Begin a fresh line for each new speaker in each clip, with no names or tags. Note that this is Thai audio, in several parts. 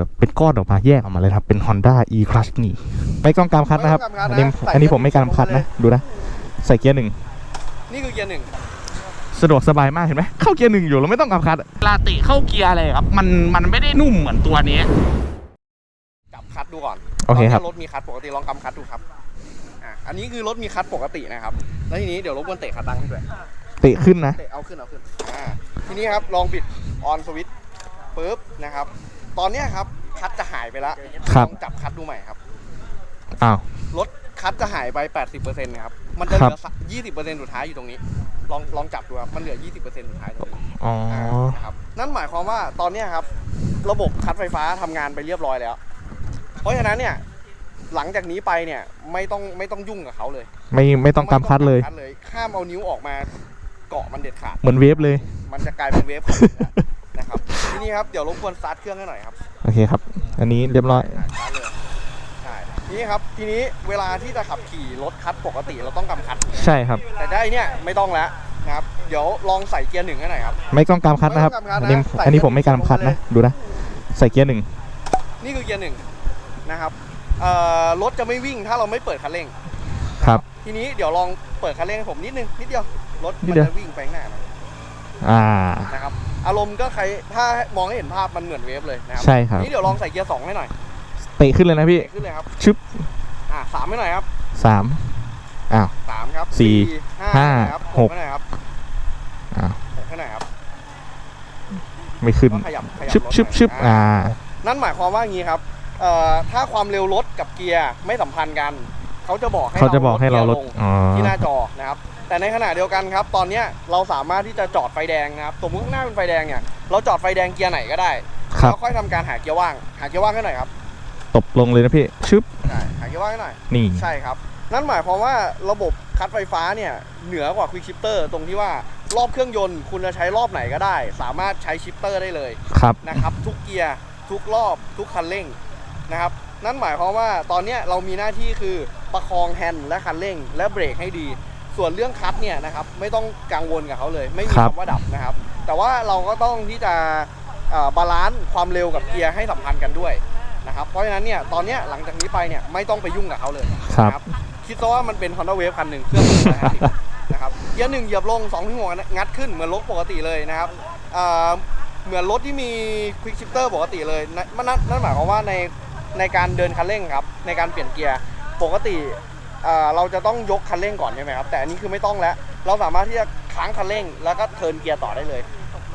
แบบเป็นก้อนออกมาแยกออกมาเลยครับ เป็น Honda e Crush นี่ไม่ต้องกำคัดนะครับ
ไม่
อั
ต้
น
อง
นี้
กำคัดนะ
อันนี้
ใส่
ผมไม่กำคัดนะ ดูนะ ใส่เกียร์หนึ่ง
นี่คือเกียร์หนึ่ง
สะดวกสบายมากเห็นไหมเข้าเกียร์หนึ่งอยู่เราไม่ต้องกำคัดลาติเข้าเกียร์อะไรครับ มันมันไม่ได้นุ่มเหมือนตัวนี้
จับคัดดูก่อน
โอเคครับ
ตนนี้รถมีคัดปกติลองกำคัดดูครับอะอันนี้คือรถมีคัดปกตินะครับ แล้วทีนี้เดี๋ยวรบกวนเตะคัดดังให้ด้วย
เตะขึ้นนะ
เตะเอาขึ้นเอาขึ้นอ่าทีนี้ครับลองบิดออนสวิตช์ปุ๊บนะครับ ตอนเนี้ยครับคัดจะหายไปแล้ว
ครับ
ลองจับคัดดูใหม่ครับ
อ้าว
รถคัดจะหายไป 80%นะครับมันจะเห
ครั
ลื
บ
อ20%สุดท้ายอยู่ตรงนี้ ลองลองจับดูครับมันเหลือ 20%สุดท้ายตรงนี้
อ๋อ
นะครับนั่นหมายความว่าตอนเนี้ยครับ ระบบคัดไฟฟ้าทำงานไปเรียบร้อยแล้ว เพราะฉะนั้นเนี่ยหลังจากนี้ไปเนี่ยไม่ต้องไม่ต้องยุ่งกับเขาเลย
ไม่ไม่ต้องกำคัดเลย
ไม่ต้องกำเลย ห้ามเอานิ้วออกมาเกาะมันเด็ดขาด
เหมือนเวฟเลย
มันจะกลายเป็นเวฟคันห นึ่งแล้วนะครับทีนี้ครับเดี๋ยวรบกวนสตาร์ทเครื่องให้หน่อยครับ
โอเคครับ อันนี้เรียบร้อย
สตาร์ทเลยใช่ทีนี้ครับทีนี้เวลาที่จะขับขี่รถคัดปกติเราต้องกำคัด
ใช่ครับ
แต่ได้เนี่ยไม่ต้องแล้วนะครับ เดี๋ยวลองใส่เกียร์หนึ่งให้หน่อยครับ
ไม่ต้องกำคัดนะครับ
ไม่ต้องกำคัดนะ
อันนี้
ใส่
อันนี้ผมไม่กำคัดนะ ดูนะ ใส่เกียร์หนึ่ง
นี่คือเกียร์หนึ่งนะครับเอ่อรถจะไม่วิ่งถ้าเราไม่เปิดคันเร่ง
ครับ
ทีนี้เดี๋ยวลองเปิดคันเร่งให้ผมนิดนึงนิดเดียวรถ
นิ
มั
ด
น
เดียว
จะวิ่งไปข้างหน้าหน่อย
อ่า
นะครับ อารมณ์ก็ใครถ้ามองให้เห็นภาพมันเหมือนเวฟเลยนะครั
ใช่ครับ
นี่เดี๋ยวลองใส่เกียร์สองให้หน่อย
เตะขึ้นเลยนะพี่
เตะขึ้นเลยครับ
ชึบ
อะสามให้หน่อยครับ
สามอ้าว
สามครับ
สี่
ห้า
ห้า
ครับ
หก
ให้หน่อยครับ
อ้าว
หกให้หน่อยครับ
ไม่ขึ้น
ก็ขยับขยับ
ชึบ
รถ
ชึบ
หน่อย
ชึบอ่า
นั่นหมายความว่างี้ครับเอ่อถ้าความเร็วรถกับเกียร์ไม่สัมพันธ์กัน เขาจะบอกให้
เขาจะบอกให้เราลด
กียง
อ๋อ
ที่หน้าจอนะครับ แต่ในขณะเดียวกันครับ ตอนเนี้ยเราสามารถที่จะจอดไฟแดงนะครับสมมติข้างหน้าเป็นไฟแดงเนี่ย เราจอดไฟแดงเกียร์ไหนก็ได้
ครับ
แล้วค่อยทำการหาเกียร์ว่าง หาเกียร์ว่างให้หน่อยครับ
ตบลงเลยนะพี่ชึบ
ใช่หาเกียร์ว่างให้หน่อย
นี่
ใช่ครับ นั่นหมายความว่าระบบคัดไฟฟ้าเนี่ยเหนือกว่าควิกชิปเตอร์ตรงที่ว่ารอบเครื่องยนต์คุณจะใช้รอบไหนก็ได้ สามารถใช้ชิปเตอร์ได้เลย
ครับ
นะครับ ทุกเกียร์ทุกรอบทุกคันเร่งนะครับนั่นหมายความว่าตอนเนี้ยเรามีหน้าที่คือประคองแฮนด์และคันเร่งและเบรกให้ดี ส่วนเรื่องคัดเนี่ยนะครับไม่ต้องกังวลกับเขาเลย ไม่มี
ครับ
คำว่าดับนะครับ แต่ว่าเราก็ต้องที่จะเอ่อบาลานซ์ความเร็วกับเกียร์ให้สัมพันธ์กันด้วยนะครับเพราะฉะนั้นเนี่ยตอนเนี้ยหลังจากนี้ไปเนี่ยไม่ต้องไปยุ่งกับเขาเลย
ครับ
นะคิดซะว่ามันเป็น Honda Wave คันหนึ่งเครื่อง150นะครับเกียร์หนึ่งเหยียบลง2ถึงหัวงัดขึ้นเหมือนรถปกติเลยนะครับเอ่อเหมือนรถที่มี Quick Shifter ปกติเลยนั่นนั่นนั่นหมายความว่าในในการเดินคันเร่งครับในการเปลี่ยนเกียร์ปกติเอ่อเราจะต้องยกคันเร่งก่อนใช่ไหมครับ แต่อันนี้คือไม่ต้องแล้ว เราสามารถที่จะค้างคันเร่งแล้วก็เทิร์นเกียร์ต่อได้เลย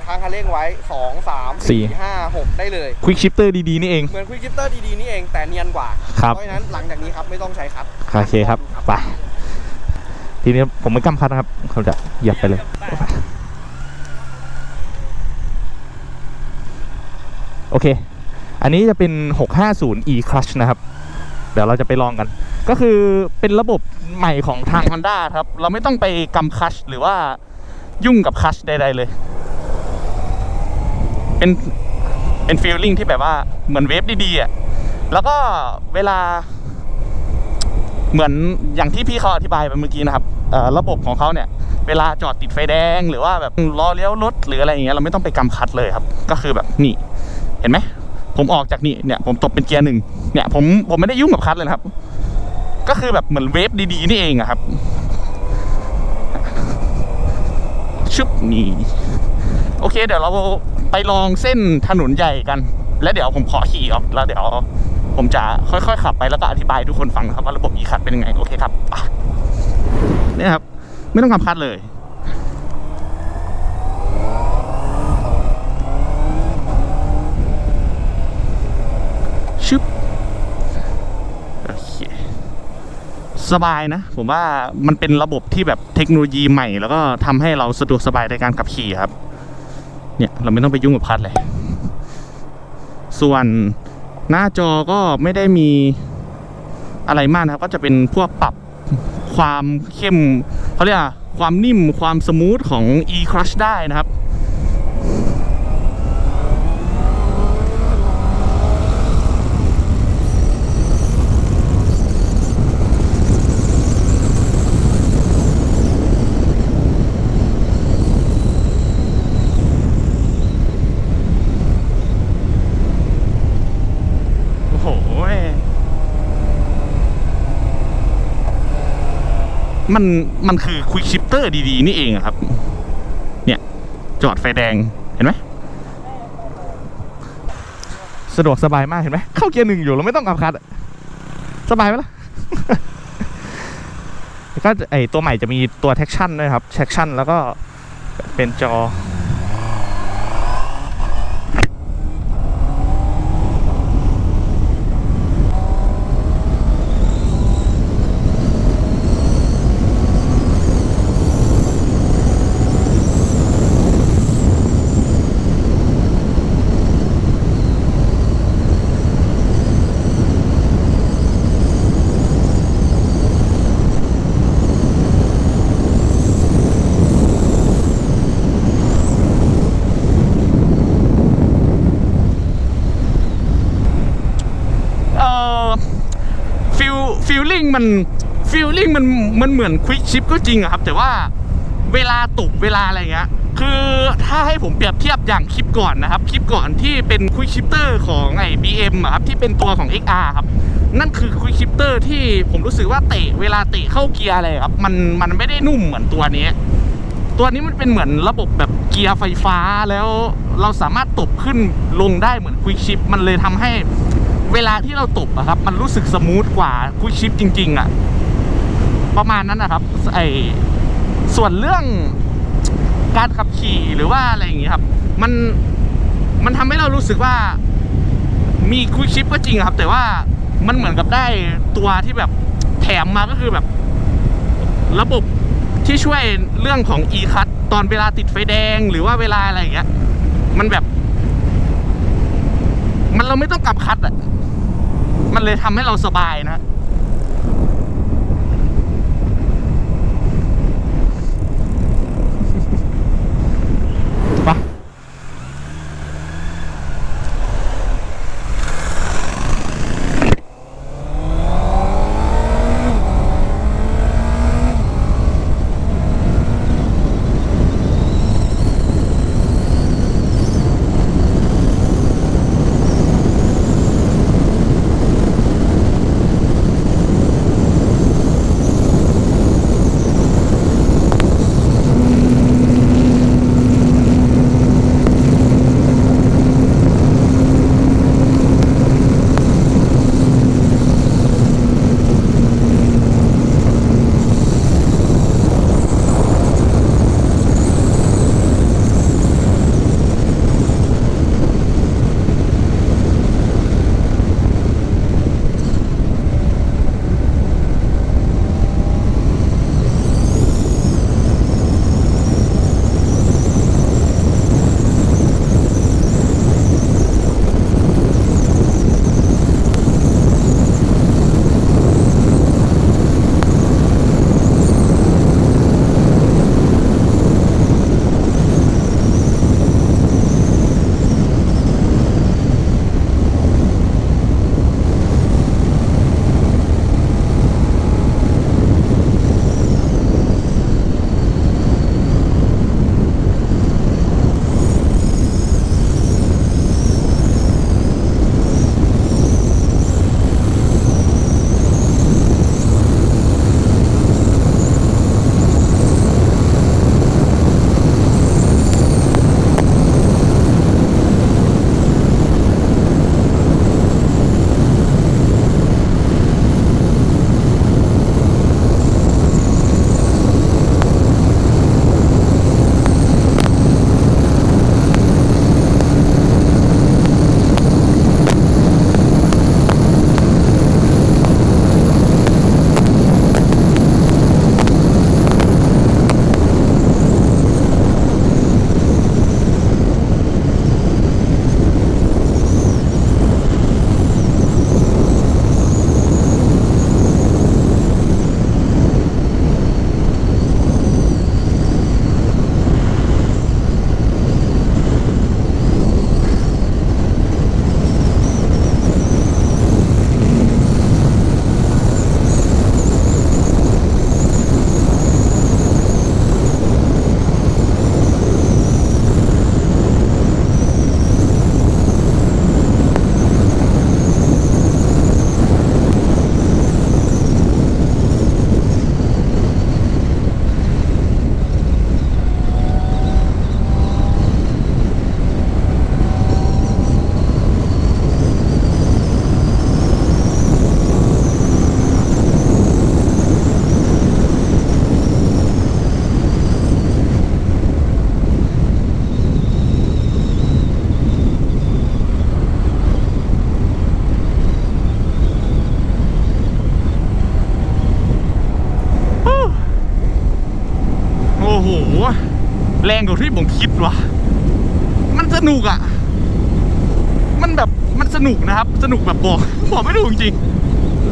ค้างคันเร่งไว้ 2 3
สี่
4 5 6 ได้เลย
ควิกชิปเตอร์ดีๆนี่เอง
เหมือน Quick Shifter ดีๆนี่เองแต่เนียนกว่า
ครับ
เพราะฉะนั้นหลังจากนี้ครับไม่ต้องใช้คัด
โอเคครับ ไป ทีนี้ผมไม่กำคัดนะครับ เขาจะเหยียบไปเลย โอเค อันนี้จะเป็น 650 e clutch นะครับ เดี๋ยวเราจะไปลองกัน ก็คือเป็นระบบใหม่ของทาง Honda ครับ เราไม่ต้องไปกำคัชหรือว่ายุ่งกับคัชใดๆเลย เป็นเป็นฟีลลิ่งที่แบบว่าเหมือนเวฟดีๆอะแล้วก็เวลา เหมือนอย่างที่พี่เขาอธิบายไปเมื่อกี้นะครับระบบของเขาเนี่ย เวลาจอดติดไฟแดง หรือว่าแบบรอเลี้ยวรถหรืออะไรอย่างเงี้ยเราไม่ต้องไปกำคัดเลยครับ ก็คือแบบนี่ เห็นไหมผมออกจากนี่เนี่ย ผมตบเป็นเกียร์หนึ่งเนี่ย ผมผมไม่ได้ยุ่งกับคัดเลยครับ ก็คือแบบเหมือนเวฟดีๆนี่เองอะครับ ชุบนี่โอเค เดี๋ยวเราไปลองเส้นถนนใหญ่กัน แล้วเดี๋ยวผมขอขี่ออกแล้วเดี๋ยว ผมจะค่อยๆขับไปแล้วก็อธิบายทุกคนฟังครับว่าระบบ e คัดเป็นยังไง โอเคครับเนี่ยครับ ไม่ต้องกำคัดเลย ชึบโอเค สบายนะ ผมว่ามันเป็นระบบที่แบบเทคโนโลยีใหม่ แล้วก็ทำให้เราสะดวกสบายในการขับขี่ครับ เนี่ยเราไม่ต้องไปยุ่งกับคัดเลย ส่วนหน้าจอก็ไม่ได้มีอะไรมากนะครับ ก็จะเป็นพวกปรับความเข้มเขาเรียกว่าความนิ่มความสมูทของ e crush ได้นะครับ มันมันคือควิกชิปเตอร์ดีๆ นี่เองครับ เนี่ย จอดไฟแดงเห็นไหมสะดวกสบายมากเห็นไหมเข้าเกียร์หนึ่งอยู่เราไม่ต้องอัพคัดสบายไหมล่ะก็ไอตัวใหม่จะมีตัว traction ด้วยครับ traction แล้วก็เป็นจอ เอ่อฟิลฟิลลิ่ง มันฟิลลิ่งมันมันเหมือนควิกชิปก็จริงอะครับ แต่ว่าเวลาตกเวลาอะไรเงี้ยคือถ้าให้ผมเปรียบเทียบอย่างคลิปก่อนนะครับ คลิปก่อนที่เป็นควิกชิปเตอร์ของไอ้ BM อะครับที่เป็นตัวของ XR ครับ นั่นคือควิกชิปเตอร์ที่ผมรู้สึกว่าเตะเวลาเตะเข้าเกียร์อะไรครับ มันมันไม่ได้นุ่มเหมือนตัวนี้ ตัวนี้มันเป็นเหมือนระบบแบบเกียร์ไฟฟ้าแล้วเราสามารถตบขึ้นลงได้เหมือนควิกชิปมันเลยทำให้ เวลาที่เราตบอะครับ มันรู้สึกสมูทกว่าคุยชิปจริง ๆอะประมาณนั้นนะครับไอส่วนเรื่องการขับขี่หรือว่าอะไรอย่างงี้ครับ มันมันทำให้เรารู้สึกว่า มีคุยชิปก็จริงครับ แต่ว่ามันเหมือนกับได้ตัวที่แบบแถมมาก็คือแบบ ระบบที่ช่วยเรื่องของ e cut ตอนเวลาติดไฟแดงหรือว่าเวลาอะไรอย่างเงี้ย มันแบบ มันเราไม่ต้องกลับคัดอะ มันเลยทำให้เราสบายนะ ว่าที่ผมคิดวะมันสนุกอะมันแบบมันสนุกนะครับ สนุกแบบบอกบอกไม่ถูกจริง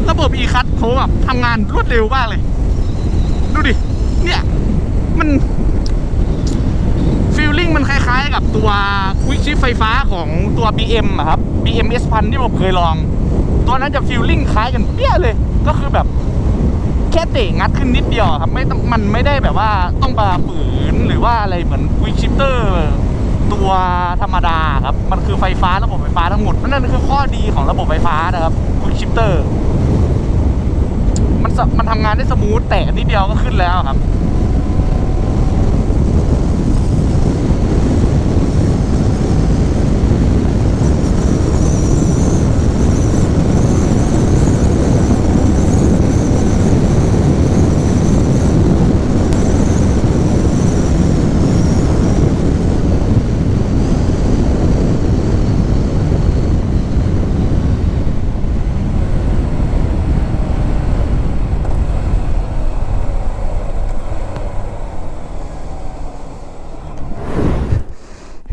ระบบอีคัทเขาแบบทำงานรวดเร็วมากเลย ดูดิ เนี่ย มันฟีลลิ่งมันคล้ายๆ กับตัวควิกชิปไฟฟ้าของตัว BM อะครับ BM S พันที่ผมเคยลอง ตัวนั้นจะฟีลลิ่งคล้ายกันเปี้ยเลย ก็คือแบบแค่เตะงัดขึ้นนิดเดียวครับ ไม่ต้องมันไม่ได้แบบว่าต้องมาฝืน รือว่าอะไรเหมือนควิกชิปเตอร์ตัวธรรมดาครับ มันคือไฟฟ้าระบบไฟฟ้าทั้งหมดนั่นคือข้อดีของระบบไฟฟ้านะครับควิกชิปเตอร์มันมันทำงานได้สมูทแต่นิดเดียวก็ขึ้นแล้วครับ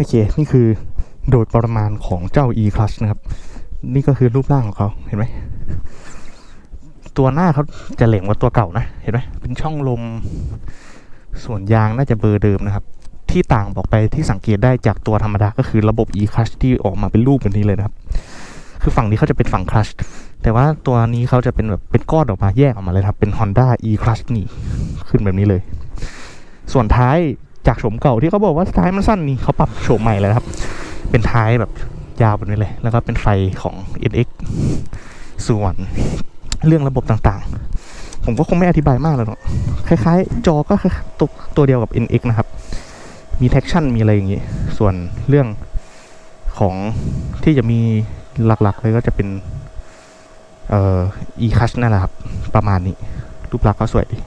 โอเค นี่คือโดยประมาณของเจ้า e clutch นะครับ นี่ก็คือรูปร่างของเขาเห็นไหม ตัวหน้าเขาจะเหลงกว่าตัวเก่านะ เห็นไหมเป็นช่องลม ส่วนยางน่าจะเบอร์เดิมนะครับ ที่ต่างบอกไปที่สังเกตได้จากตัวธรรมดาก็คือระบบ e clutch ที่ออกมาเป็นรูปแบบนี้เลยนะครับ คือฝั่งนี้เขาจะเป็นฝั่ง clutch แต่ว่าตัวนี้เขาจะเป็นแบบเป็นก้อนออกมาแยกออกมาเลยครับ เป็น Honda e clutch นี่ขึ้นแบบนี้เลย ส่วนท้าย จากโฉมเก่าที่เขาบอกว่าท้ายมันสั้นนี่เขาปรับโฉมใหม่แล้วครับ เป็นท้ายแบบยาวแบบนี้เลย แล้วก็เป็นไฟของ NX ส่วนเรื่องระบบต่างๆ ผมก็คงไม่อธิบายมากแล้วเนาะคล้ายๆ จอก็ตัวตัวเดียวกับ NX นะครับ มี traction มีอะไรอย่างงี้ ส่วนเรื่องของที่จะมีหลักๆเลยก็จะเป็นเอ่อ e c a s h นั่นแหละครับ ประมาณนี้ รูปลักษณ์ก็สวยดี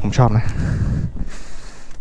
ผมชอบนะ